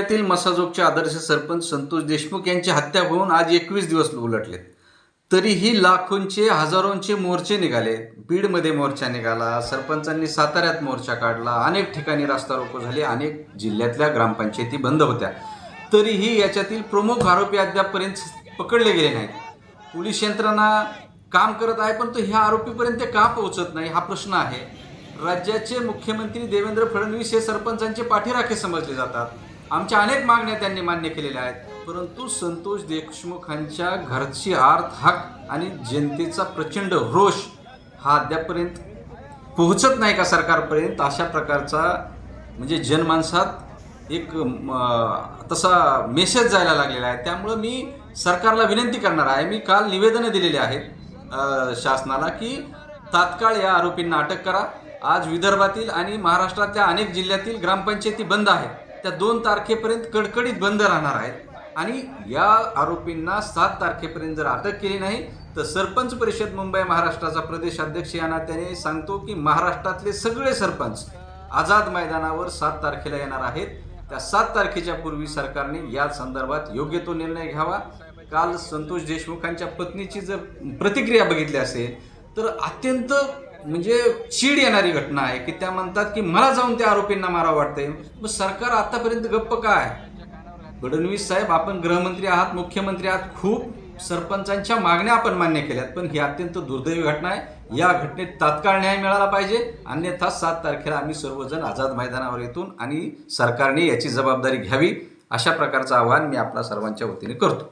तालुक्यातील मसाजोगचे आदर्श सरपंच संतोष देशमुख यांची हत्या होऊन आज एकवीस दिवस उलटलेत. तरीही लाखोंचे हजारोंचे मोर्चे निघाले. बीडमध्ये मोर्चा निघाला सरपंचांनी साताऱ्यात मोर्चा काढला अनेक ठिकाणी रास्ता रोको झाले अनेक जिल्ह्यातल्या ग्रामपंचायती बंद होत्या. तरीही याच्यातील प्रमुख आरोपी अद्यापपर्यंत पकडले गेले नाहीत. पोलीस यंत्रणा काम करत आहे पण तो ह्या आरोपीपर्यंत का पोहोचत नाही हा प्रश्न आहे. राज्याचे मुख्यमंत्री देवेंद्र फडणवीस हे सरपंचांचे पाठीराखे समजले जातात. आमच्या अनेक मागण्या त्यांनी मान्य केलेल्या आहेत. परंतु संतोष देशमुखांच्या घरची आर्थ हक आणि जनतेचा प्रचंड रोष हा अद्यापपर्यंत पोहोचत नाही का सरकारपर्यंत? अशा प्रकारचा म्हणजे जनमानसात एक म, तसा मेसेज जायला लागलेला आहे. त्यामुळं मी सरकारला विनंती करणार आहे. मी काल निवेदनं दिलेली आहेत शासनाला की तात्काळ या आरोपींना अटक करा. आज विदर्भातील आणि महाराष्ट्रातल्या अनेक जिल्ह्यातील ग्रामपंचायती बंद आहेत. त्या दोन तारखेपर्यंत कडकडीत बंद राहणार आहेत. आणि या आरोपींना सात तारखेपर्यंत जर अटक केली नाही तर सरपंच परिषद मुंबई महाराष्ट्राचा प्रदेशाध्यक्ष यांना या नात्याने सांगतो की महाराष्ट्रातले सगळे सरपंच आझाद मैदानावर सात तारखेला येणार आहेत. त्या सात तारखेच्या पूर्वी सरकारने या संदर्भात योग्य तो निर्णय घ्यावा. काल संतोष देशमुखांच्या पत्नीची जर प्रतिक्रिया बघितली असेल तर अत्यंत म्हणजे चीड येणारी घटना आहे की त्या म्हणतात की मला जाऊन त्या आरोपींना मारावं वाटतंय. मग सरकार आतापर्यंत गप्प काय फडणवीस साहेब आपण गृहमंत्री आहात मुख्यमंत्री आहात खूप सरपंचांच्या मागण्या आपण मान्य केल्यात पण ही अत्यंत दुर्दैवी घटना आहे. या घटनेत तात्काळ न्याय मिळाला पाहिजे. अन्यथा सात तारखेला आम्ही सर्वजण आझाद मैदानावर येतून आणि सरकारने याची जबाबदारी घ्यावी. अशा प्रकारचं आवाहन मी आपल्या सर्वांच्या वतीने करतो.